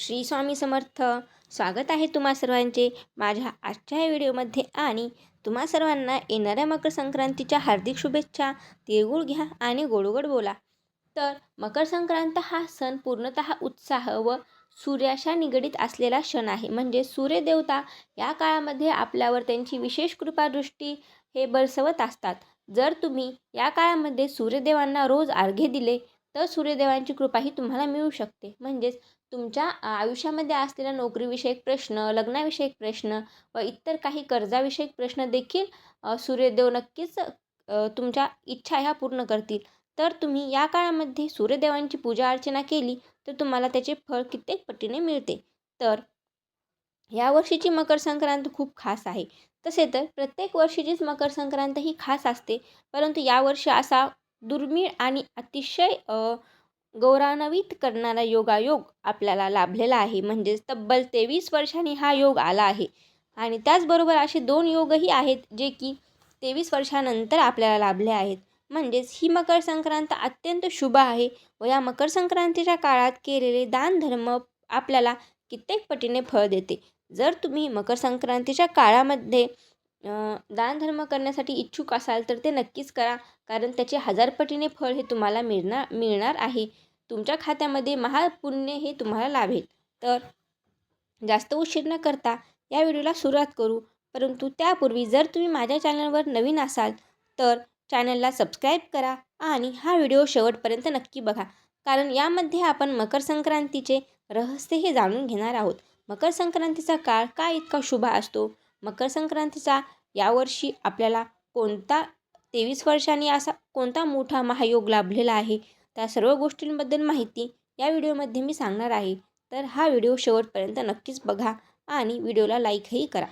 श्री स्वामी समर्थ. स्वागत आहे तुम्हा सर्वांचे माझ्या आजच्या या व्हिडिओमध्ये आणि तुम्हा सर्वांना येणाऱ्या मकर संक्रांतीच्या हार्दिक शुभेच्छा. तिळगुळ घ्या आणि गोडगोड बोला. तर मकर संक्रांत हा सण पूर्णतः उत्साह व सूर्याशा निगडीत असलेला क्षण आहे. म्हणजे सूर्यदेवता या काळामध्ये आपल्यावर त्यांची विशेष कृपादृष्टी हे बरसवत असतात. जर तुम्ही या काळामध्ये सूर्यदेवांना रोज अर्घे दिले तर सूर्यदेवांची कृपाही तुम्हाला मिळू शकते. म्हणजेच तुमच्या आयुष्यामध्ये असलेला नोकरीविषयक प्रश्न लग्नाविषयक प्रश्न व इतर काही कर्जाविषयक प्रश्न देखील सूर्यदेव नक्कीच तुमच्या इच्छा ह्या पूर्ण करतील. तर तुम्ही या काळामध्ये सूर्यदेवांची पूजा अर्चना केली तर तुम्हाला त्याचे फळ कित्येक पटीने मिळते. तर या वर्षीची मकर संक्रांत खूप खास आहे. तसे तर प्रत्येक वर्षीचीच मकर संक्रांत ही खास असते परंतु यावर्षी असा दुर्मिळ आणि अतिशय गौरवान्वित करणारा योगायोग आपल्याला लाभलेला आहे. म्हणजेच तब्बल तेवीस वर्षांनी हा योग आला आहे. आणि त्याचबरोबर असे दोन योगही आहेत जे की तेवीस वर्षानंतर आपल्याला लाभले आहेत. म्हणजेच ही मकर संक्रांत अत्यंत शुभ आहे व या मकर संक्रांतीच्या काळात केलेले दानधर्म आपल्याला कित्येक पटीने फळ देते. जर तुम्ही मकर संक्रांतीच्या काळामध्ये दानधर्म करण्यासाठी इच्छुक असाल तर ते नक्कीच करा. कारण त्याचे हजारपटीने फळ हे तुम्हाला मिळणार मिळणार आहे. तुमच्या खात्यामध्ये महापुण्य हे तुम्हाला लाभेल. तर जास्त उशीर न करता या व्हिडिओला सुरुवात करू. परंतु त्यापूर्वी जर तुम्ही माझ्या चॅनलवर नवीन असाल तर चॅनलला सबस्क्राईब करा आणि हा व्हिडिओ शेवटपर्यंत नक्की बघा. कारण यामध्ये आपण मकर संक्रांतीचे रहस्य हे जाणून घेणार आहोत. मकर संक्रांतीचा काळ का इतका शुभ असतो? मकर संक्रांतीचा यावर्षी आपल्याला कोणता तेवीस वर्षांनी असा कोणता मोठा महायोग लाभलेला आहे? त्या सर्व गोष्टींबद्दल माहिती या व्हिडिओमध्ये मी सांगणार आहे. तर हा व्हिडिओ शेवटपर्यंत नक्कीच बघा आणि व्हिडिओला लाईकही करा.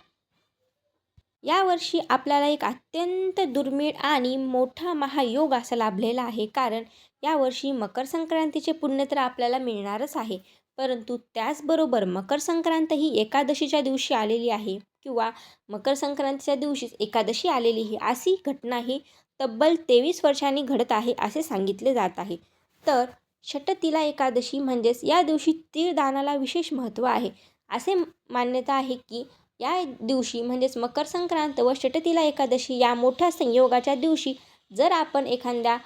यावर्षी आपल्याला एक अत्यंत दुर्मिळ आणि मोठा महायोग असा लाभलेला आहे. कारण यावर्षी मकर संक्रांतीचे पुण्य तर आपल्याला मिळणारच आहे. परंतु त्याचबरोबर मकर संक्रांत ही एकादशीच्या दिवशी आलेली आहे. किंवा मकर संक्रांतीच्या दिवशीच एकादशी आलेली ही अशी घटना ही तब्बल तेवीस वर्षांनी घडत आहे असे सांगितले जात आहे. तर षटतिला एकादशी म्हणजेच या दिवशी तीळदानाला विशेष महत्त्व आहे. असे मान्यता आहे की या दिवशी म्हणजेच मकर संक्रांत व षटतिला एकादशी या मोठ्या संयोगाच्या दिवशी जर आपण एखाद्या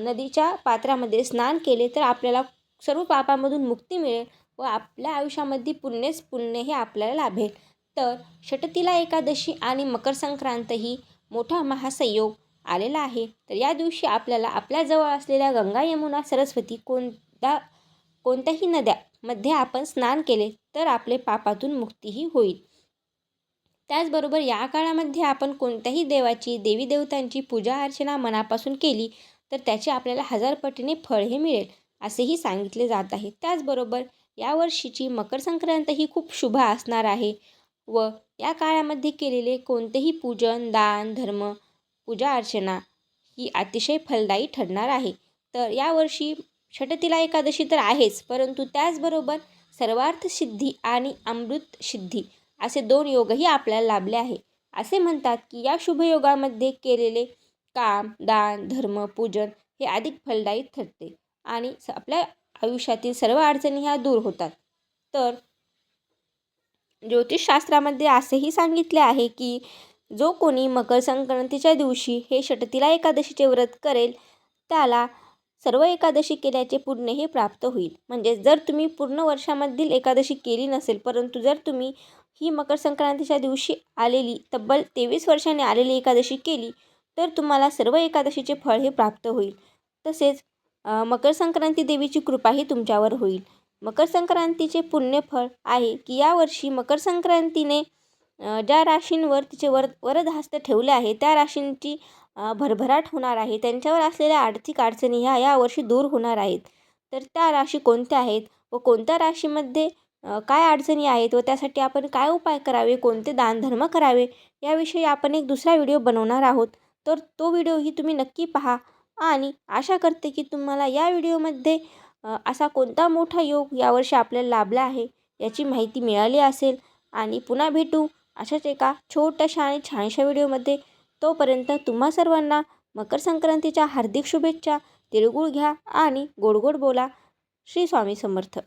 नदीच्या पात्रामध्ये स्नान केले तर आपल्याला सर्व पापामधून मुक्ती मिळेल व आपल्या आयुष्यामध्ये पुण्यच पुण्य हे आपल्याला लाभेल. तर षटतिला एकादशी आणि मकर संक्रांत ही मोठा महासंयोग आलेला आहे. तर या दिवशी आपल्याला आपल्याजवळ असलेल्या गंगा यमुना सरस्वती कोणत्या कोणत्याही नद्यामध्ये आपण स्नान केले तर आपले पापातून मुक्तीही होईल. त्याचबरोबर या काळामध्ये आपण कोणत्याही देवाची देवी देवतांची पूजा अर्चना मनापासून केली तर त्याचे आपल्याला हजार पटीने फळ हे मिळेल असेही सांगितले जात आहे. त्याचबरोबर यावर्षीची मकर संक्रांत ही खूप शुभ असणार आहे. व या काळामध्ये केलेले कोणतेही पूजन दान धर्म पूजा अर्चना ही अतिशय फलदायी ठरणार आहे. तर यावर्षी षटतिला एकादशी तर आहेच परंतु त्याचबरोबर सर्वार्थ सिद्धी आणि अमृत सिद्धी असे दोन योगही आपल्याला लाभले आहे. असे म्हणतात की या शुभयोगामध्ये केलेले काम दान धर्म पूजन हे अधिक फलदायी ठरते आणि आपल्या आयुष्यातील सर्व अडचणी ह्या दूर होतात. तर ज्योतिषशास्त्रामध्ये असेही सांगितले आहे की जो कोणी मकर संक्रांतीच्या दिवशी हे षटतिला एकादशीचे व्रत करेल त्याला सर्व एकादशी केल्याचे पुण्यही प्राप्त होईल. म्हणजे जर तुम्ही पूर्ण वर्षामधील एकादशी केली नसेल परंतु जर तुम्ही ही मकर संक्रांतीच्या दिवशी आलेली तब्बल तेवीस वर्षाने आलेली एकादशी केली तर तुम्हाला सर्व एकादशीचे फळ हे प्राप्त होईल. तसेच मकर संक्रांती देवीची कृपाही तुमच्यावर होईल. मकर संक्रांतीचे पुण्यफळ आहे की यावर्षी मकर संक्रांतीने ज्या राशींवर तिचे वर वरदहस्त ठेवले आहे त्या राशींची भरभराट होणार आहे. त्यांच्यावर असलेल्या आर्थिक अडचणी ह्या यावर्षी दूर होणार आहेत. तर त्या राशी कोणत्या आहेत व कोणत्या राशीमध्ये काय अडचणी आहेत व त्यासाठी आपण काय उपाय करावे कोणते दानधर्म करावे याविषयी आपण एक दुसरा व्हिडिओ बनवणार आहोत. तर तो व्हिडिओही तुम्ही नक्की पहा आणि आशा करते की तुम्हाला या व्हिडिओमध्ये असा कोणता मोठा योग यावर्षी आपल्याला लाभला आहे याची माहिती मिळाली असेल आणि पुन्हा भेटू अशाच एका छोट्याशा आणि छानशा व्हिडिओमध्ये. तोपर्यंत तुम्हा सर्वांना मकर संक्रांतीच्या हार्दिक शुभेच्छा तिळगुळ घ्या आणि गोड गोड बोला. श्री स्वामी समर्थ.